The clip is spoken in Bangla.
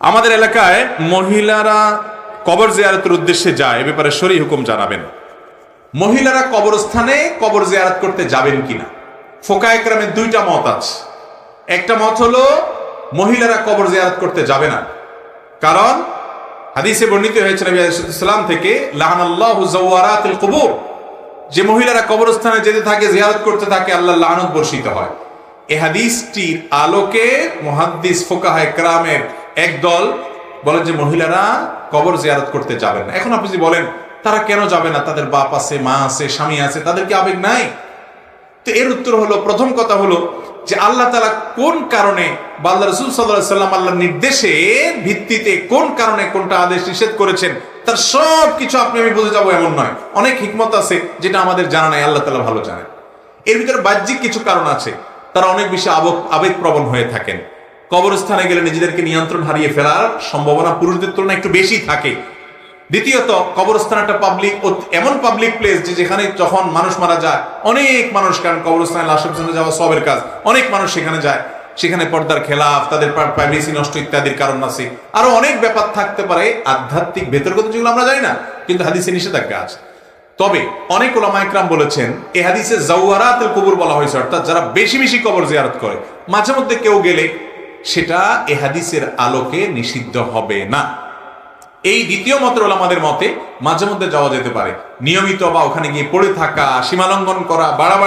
আমাদের এলাকায় মহিলারা কবর জিয়ারতের উদ্দেশ্যে যায়, এ ব্যাপারে শরী হুকুম জানাবেন। মহিলারা কবরস্থানে কবর জিয়ারত করতে যাবেন কিনা? ফোকা একরামের দুইটা মত আছে। একটা মত হলো, মহিলারা কবর জিয়ারত করতে যাবে না। কারণ, হাদিসে বর্ণিত হয়েছে ইসলাম থেকে, লাহানাল্লাহু জাওয়ারাতিল কুবুর। যে মহিলারা কবরস্থানে যেতে থাকে, জিয়ারত করতে থাকে আল্লাহ লানত বর্ষিত হয়। এ হাদিসটির আলোকে মুহাদ্দিস ফোকাহায় ক্রামের একদল বলেন যে মহিলারা কবর জিয়ারত করতে যাবেন না। এখন আপনি যদি বলেন, তারা কেন যাবে না? তাদের বাপ আছে, মা আছে, স্বামী আছে, তাদের কি আবেগ নাই? তো এর উত্তর হলো, প্রথম কথা হলো যে আল্লাহ তালা কোন কারণে বা আল্লাহ রসুল সাল্লাম আল্লাহর নির্দেশে ভিত্তিতে কোন কারণে কোনটা আদেশ নিষেধ করেছেন, তার সব কিছু আপনি, আমি বুঝে যাব এমন নয়। অনেক হিকমত আছে যেটা আমাদের জানা নাই, আল্লাহ তালা ভালো জানেন। এর ভিতরে বাহ্যিক কিছু কারণ আছে। তারা অনেক বেশি আবেগ, আবেগপ্রবণ হয়ে থাকেন। কবরস্থানে গেলে নিজেদেরকে নিয়ন্ত্রণ হারিয়ে ফেলার সম্ভাবনা পুরুষদের তুলনায় একটু বেশি থাকে। দ্বিতীয়ত, কবরস্থান একটা পাবলিক এমন পাবলিক প্লেস যে যেখানে যখন মানুষ মারা যায়, অনেক মানুষ, কারণ কবরস্থানে লাশের জন্য যাওয়া সবের কাজ, অনেক মানুষ সেখানে যায়। সেখানে পর্দার খেলাফ, তাদের প্রাইভেসি নষ্ট ইত্যাদির কারণ আছে। আরও অনেক ব্যাপার থাকতে পারে আধ্যাত্মিক, ভেতরগত যেগুলো আমরা জানি না, কিন্তু হাদিসে নিষেধাজ্ঞা আছে। তবে অনেক ওলামা একরাম বলেছেন, এ হাদিসে জাওয়ারাতুল কবর বলা হয়েছে, অর্থাৎ যারা বেশি বেশি কবর জিয়ারত করে, মাঝে মধ্যে কেউ গেলে সেটা এহাদিসের হাদিসের আলোকে নিষিদ্ধ হবে না। এই দ্বিতীয় মতের আমাদের মতে মাঝে মধ্যে যাওয়া যেতে পারে। নিয়মিত বা ওখানে গিয়ে পড়ে থাকা, সীমালঙ্ঘন করা, বাড়াবাড়ি